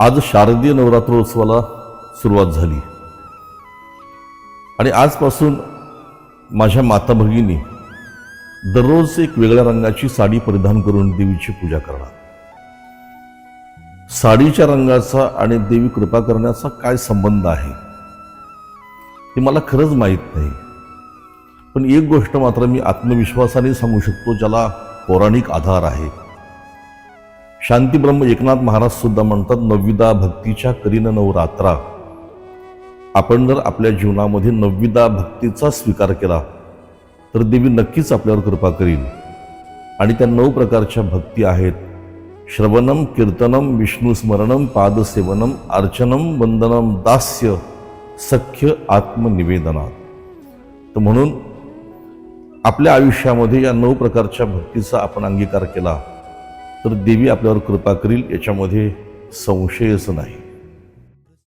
आज शारदीय नवरात्रोत्सवाला सुरुवात झाली. आणि आजपासून माझ्या माता भगिनी दररोज एक वेगळ्या रंगाची साडी परिधान करून देवीची पूजा करणार. साडीच्या रंगाचा आणि देवी कृपा करण्याचा काय संबंध आहे हे मला खरंच माहीत नाही. पण एक गोष्ट मात्र मी आत्मविश्वासाने सांगू शकतो ज्याला पौराणिक आधार आहे. शांतीब्रह्म एकनाथ महाराज सुद्धा म्हणतात नवविदा भक्तीच्या करीन नवरात्रा आपण जर आपल्या जीवनामध्ये नवविदा भक्तीचा स्वीकार केला तर देवी नक्कीच आपल्यावर कृपा करील. आणि त्या नऊ प्रकारच्या भक्ती आहेत. श्रवणम कीर्तनम विष्णुस्मरणम पादसेवनम अर्चनम वंदनम दास्य सख्य आत्मनिवेदनात तर म्हणून आपल्या आयुष्यामध्ये या नऊ प्रकारच्या भक्तीचा आपण अंगीकार केला. तर देवी आपल्यावर कृपा करील याच्यामध्ये संशयच नाही.